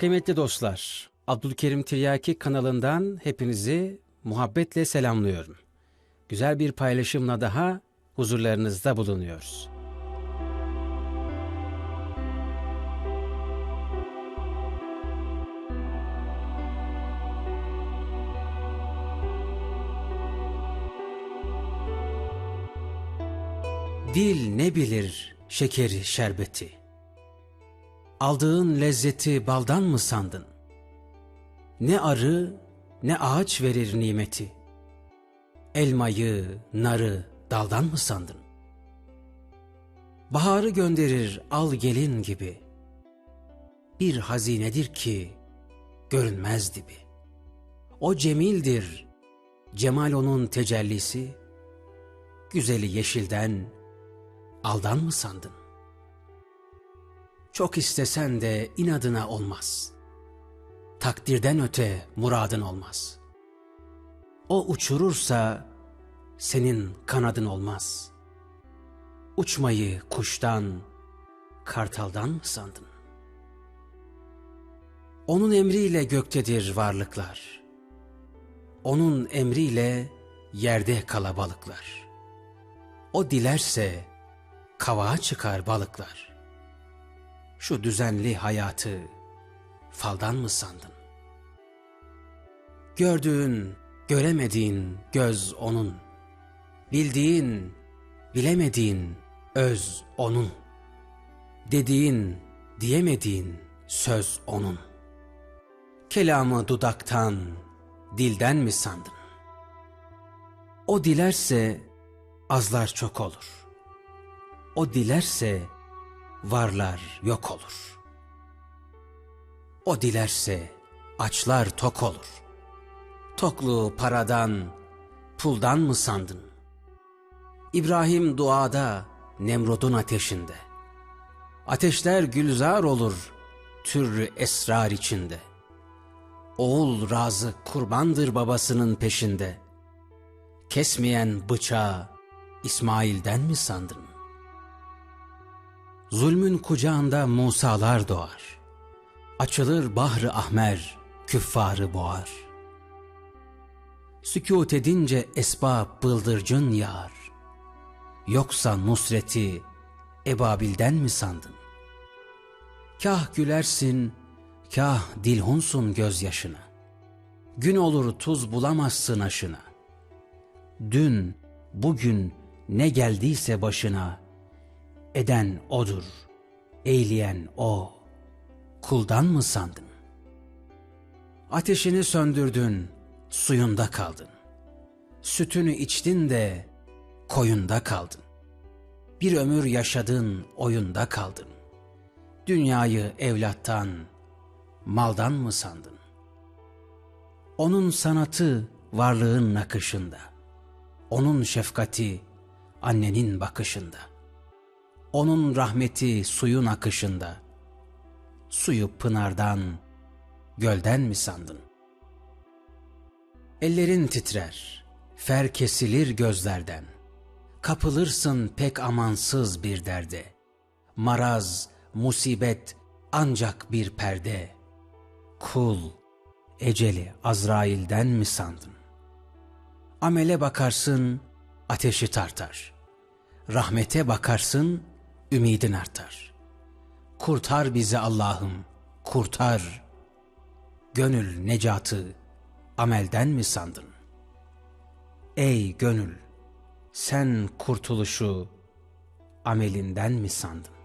Kıymetli dostlar, Abdülkerim Tiryaki kanalından hepinizi muhabbetle selamlıyorum. Güzel bir paylaşımla daha huzurlarınızda bulunuyoruz. Dil ne bilir şekeri şerbeti? Aldığın lezzeti baldan mı sandın? Ne arı ne ağaç verir nimeti. Elmayı, narı daldan mı sandın? Baharı gönderir al gelin gibi. Bir hazinedir ki görünmez dibi. O cemildir, cemal onun tecellisi. Güzeli yeşilden aldan mı sandın? Çok istesen de inadına olmaz. Takdirden öte muradın olmaz. O uçurursa senin kanadın olmaz. Uçmayı kuştan, kartaldan mı sandın? Onun emriyle göktedir varlıklar. Onun emriyle yerde kalabalıklar. O dilerse kavağa çıkar balıklar. Şu düzenli hayatı faldan mı sandın? Gördüğün, göremediğin göz onun. Bildiğin, bilemediğin öz onun. Dediğin, diyemediğin söz onun. Kelamı dudaktan, dilden mi sandın? O dilerse azlar çok olur. O dilerse varlar yok olur. O dilerse açlar tok olur. Tokluğu paradan, puldan mı sandın? İbrahim duada, Nemrud'un ateşinde. Ateşler gülzar olur, türlü esrar içinde. Oğul razı kurbandır babasının peşinde. Kesmeyen bıçağı İsmail'den mi sandın? Zulmün kucağında Musalar doğar. Açılır bahrı ahmer, küffarı boğar. Sükût edince esbab bıldırcın yağar. Yoksa nusreti ebabilden mi sandın? Kah gülersin, kah dilhunsun gözyaşına. Gün olur tuz bulamazsın aşına. Dün, bugün ne geldiyse başına, eden odur, eyleyen o. Kuldan mı sandın? Ateşini söndürdün, suyunda kaldın. Sütünü içtin de koyunda kaldın. Bir ömür yaşadın, oyunda kaldın. Dünyayı evlattan, maldan mı sandın? Onun sanatı varlığın nakışında. Onun şefkati annenin bakışında. Onun rahmeti suyun akışında. Suyu pınardan, gölden mi sandın? Ellerin titrer, fer kesilir gözlerden. Kapılırsın pek amansız bir derde. Maraz, musibet ancak bir perde. Kul, eceli Azrail'den mi sandın? Amele bakarsın, ateşi tartar. Rahmete bakarsın, ümidin artar. Kurtar bizi Allah'ım, kurtar. Gönül necatı amelden mi sandın? Ey gönül, sen kurtuluşu amelinden mi sandın?